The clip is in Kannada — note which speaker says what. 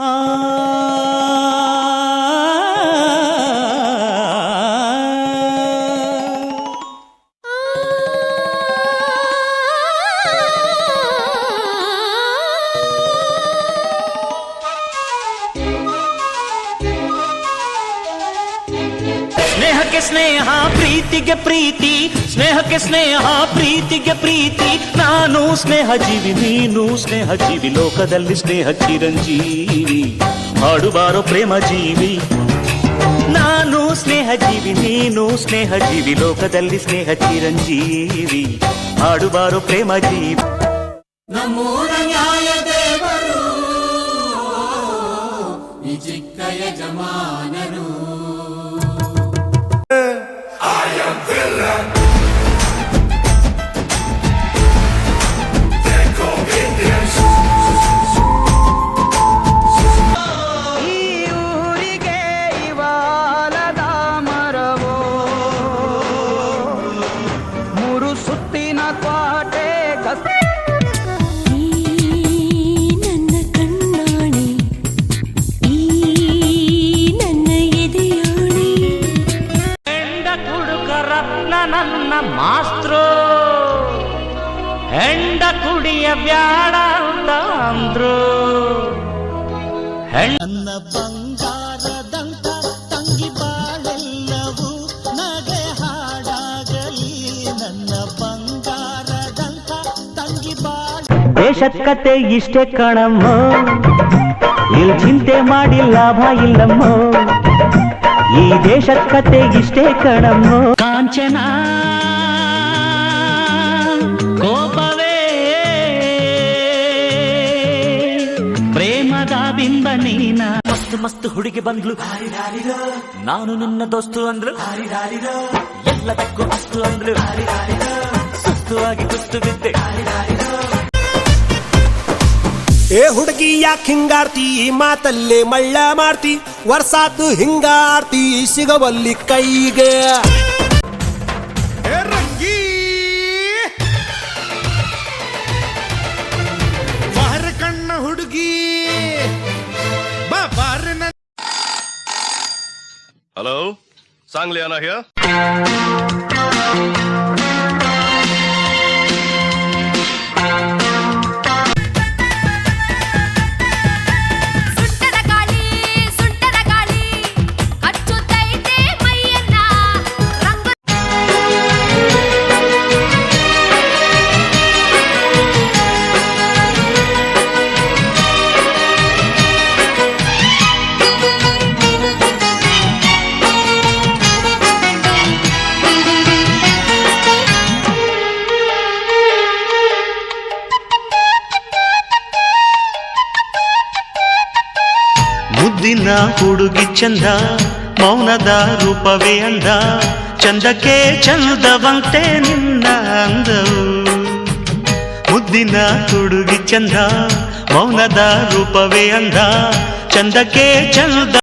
Speaker 1: Ah. ಸ್ನೇಹಕ್ಕೆ ಸ್ನೇಹ ಪ್ರೀತಿಗೆ ಪ್ರೀತಿ ಸ್ನೇಹಕ್ಕೆ ಸ್ನೇಹ ಪ್ರೀತಿಗೆ ಪ್ರೀತಿ ನಾನು ಸ್ನೇಹ ಜೀವಿ ನೀನು ಸ್ನೇಹ ಜೀವಿ ಲೋಕದಲ್ಲಿ ಸ್ನೇಹ ಚಿರಂಜೀವಿ ಹಾಡುಬಾರೋ ಪ್ರೇಮ ಜೀವಿ ನಾನು ಸ್ನೇಹ ಜೀವಿ ನೀನು ಸ್ನೇಹ ಜೀವಿ ಲೋಕದಲ್ಲಿ ಸ್ನೇಹ ಚಿರಂಜೀವಿ ಹಾಡುಬಾರೋ ಪ್ರೇಮ ಜೀವಿ
Speaker 2: ನಮ್ಮೂರ ನ್ಯಾಯ ದೇವರು ಈ ಚಿಕ್ಕ ಯಜಮಾನರು
Speaker 3: ನನ್ನ
Speaker 1: ಮಾಸ್ತ್ರು. ಹೆಂಡ ಕುಡಿಯ ಬ್ಯಾಡ ಅಂತ ಅಂದ್ರು.
Speaker 4: ನನ್ನ ಬಂಗಾರದಂತ ತಂಗಿ ಬಾಳೆಲ್ಲವೂ ನಗೆ ಹಾಡಾಗಲಿ. ನನ್ನ ಬಂಗಾರದಂತ ತಂಗಿ ಬಾಳ
Speaker 1: ದೇಶದ ಕತೆ ಇಷ್ಟೇ ಕಣಮ್ಮ. ಇಲ್ಲಿ ಚಿಂತೆ ಮಾಡಿ ಲಾಭ ಇಲ್ಲಮ್ಮ. ಈ ದೇಶದ ಕತೆ ಇಷ್ಟೇ ಕಣಮ್ಮ. ಕಾಂಚನ ಕೋಪವೇ. ಪ್ರೇಮದ ಬಿಂಬ ನೀನ ಮಸ್ತ್ ಮಸ್ತ್ ಹುಡುಗಿ ಬಂದ್ಲು. ನಾನು ನಿನ್ನ ದೋಸ್ತು ಅಂದ್ಲು. ಎಲ್ಲದಕ್ಕೂ ಅಷ್ಟು ಅಂದ್ಲು. ಸುಸ್ತು ಆಗಿ ಕುಸ್ತು ಬಿದ್ದೆ.
Speaker 5: ಏ ಹುಡುಗಿ ಯಾಕೆ ಹಿಂಗಾರ್ತಿ? ಈ ಮಾತಲ್ಲೇ ಮಳ್ಳ ಮಾಡ್ತಿ. ವರ್ಷಾತು ಹಿಂಗಾರ್ತಿ. ಸಿಗವಲ್ಲಿ ಕೈಗೆ.
Speaker 3: Hello? Sangliana here.
Speaker 1: ಮುದ್ದಿನ ಹುಡುಗಿ ಚಂದ ಮೌನದ ರೂಪವೇ ಅಂದ ಚಂದಕ್ಕೆ ಚಂದವಂತೆ ನಿನ್ನ ಅಂದವು ಮುದ್ದಿನ ಹುಡುಗಿ ಚಂದ ಮೌನದ ರೂಪವೇ ಅಂದ ಚಂದಕ್ಕೆ ಚಂದ